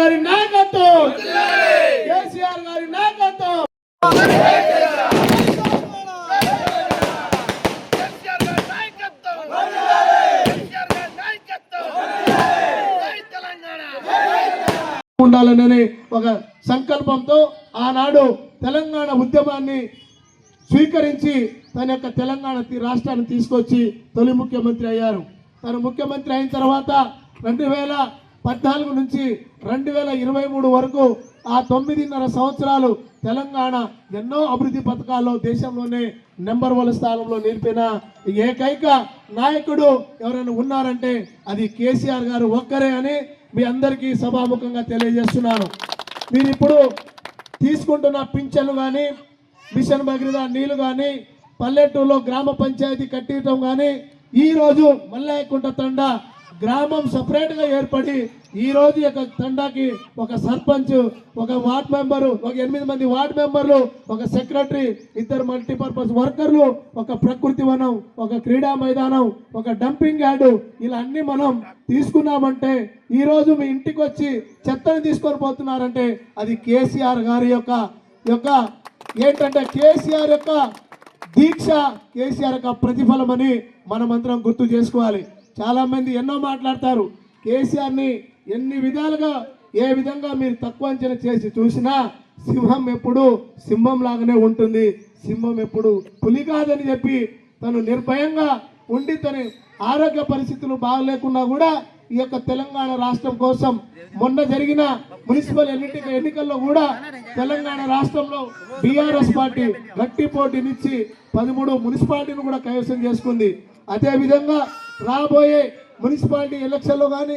గారి నాయకత్వం. కేసీఆర్ గారి నాయకత్వం. కేసీఆర్ ఉండాలనే ఒక సంకల్పంతో ఆనాడు తెలంగాణ ఉద్యమాన్ని స్వీకరించి తన యొక్క తెలంగాణ రాష్ట్రాన్ని తీసుకొచ్చి తొలి ముఖ్యమంత్రి అయ్యారు. తను ముఖ్యమంత్రి అయిన తర్వాత రెండు వేల పద్నాలుగు నుంచి రెండు వేల ఇరవై మూడు వరకు ఆ తొమ్మిదిన్నర సంవత్సరాలు తెలంగాణ ఎన్నో అభివృద్ధి పథకాల్లో దేశంలోనే నెంబర్ వన్ స్థానంలో నిలిపిన ఏకైక నాయకుడు ఎవరైనా ఉన్నారంటే అది కేసీఆర్ గారు ఒక్కరే అని మీ అందరికీ సభాముఖంగా తెలియజేస్తున్నాను. మీరు ఇప్పుడు తీసుకుంటున్న పింఛన్లు కానీ మిషన్ భగీరథ నీళ్ళు కానీ పల్లెటూరులో గ్రామ పంచాయతీ కట్టించడం కానీ ఈరోజు మల్లాయకుంట తండా గ్రామం సపరేట్గా ఏర్పడి ఈ రోజు యొక్క తండాకి ఒక సర్పంచ్ ఒక వార్డ్ మెంబరు ఒక ఎనిమిది మంది వార్డ్ మెంబర్లు ఒక సెక్రటరీ ఇద్దరు మల్టీపర్పస్ వర్కర్లు ఒక ప్రకృతి వనం ఒక క్రీడా మైదానం ఒక డంపింగ్ యార్డు ఇలా అన్ని మనం తీసుకున్నామంటే ఈ రోజు మీ ఇంటికి వచ్చి చెత్తని తీసుకొని పోతున్నారంటే అది కేసీఆర్ గారి యొక్క యొక్క ఏంటంటే కేసీఆర్ యొక్క దీక్ష కేసీఆర్ యొక్క ప్రతిఫలం అని మనమందరం గుర్తు చేసుకోవాలి. చాలామంది ఎన్నో మాట్లాడతారు. కేసీఆర్ని ఎన్ని విధాలుగా ఏ విధంగా మీరు తక్కువ అంచనా చేసి చూసినా సింహం ఎప్పుడు సింహం లాగానే ఉంటుంది. సింహం ఎప్పుడు పులి కాదని చెప్పి తను నిర్భయంగా ఉండి తన ఆరోగ్య పరిస్థితులు బాగలేకున్నా కూడా ఈ యొక్క తెలంగాణ రాష్ట్రం కోసం మొన్న జరిగిన మున్సిపల్ ఎన్నిక ఎన్నికల్లో కూడా తెలంగాణ రాష్ట్రంలో బీఆర్ఎస్ పార్టీ గట్టి పోటీనిచ్చి పదమూడు మున్సిపాలిటీని కూడా కైవసం చేసుకుంది. అదేవిధంగా రాబోయే మున్సిపాలిటీ ఎలక్షన్లో కానీ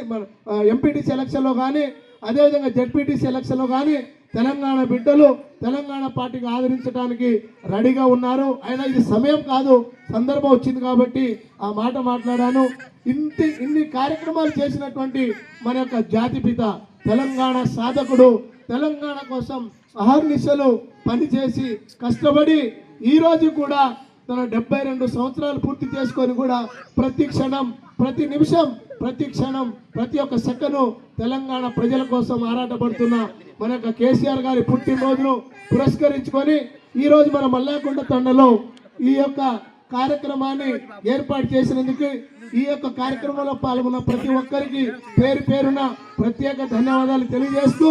ఎంపీటీసీ ఎలక్షన్లో కానీ అదేవిధంగా జెడ్పీటీసీ ఎలక్షన్లో కానీ తెలంగాణ బిడ్డలు తెలంగాణ పార్టీకి ఆదరించడానికి రెడీగా ఉన్నారు. అయినా ఇది సమయం కాదు సందర్భం వచ్చింది కాబట్టి ఆ మాట మాట్లాడాను. ఇంటి ఇన్ని కార్యక్రమాలు చేసినటువంటి మన యొక్క జాతిపిత తెలంగాణ సాధకుడు తెలంగాణ కోసం అహర్నిశలు పనిచేసి కష్టపడి ఈరోజు కూడా తన డెబ్బై రెండు సంవత్సరాలు పూర్తి చేసుకొని కూడా ప్రతి క్షణం ప్రతి నిమిషం ప్రతి క్షణం ప్రతి ఒక్క సెకను తెలంగాణ ప్రజల కోసం ఆరాటపడుతున్న మన యొక్క కేసీఆర్ గారి పుట్టినరోజును పురస్కరించుకొని ఈరోజు మన మల్లాకొండ తండలో ఈ యొక్క కార్యక్రమాన్ని ఏర్పాటు చేసినందుకు ఈ యొక్క కార్యక్రమంలో పాల్గొన్న ప్రతి ఒక్కరికి పేరు పేరున ప్రత్యేక ధన్యవాదాలు తెలియజేస్తూ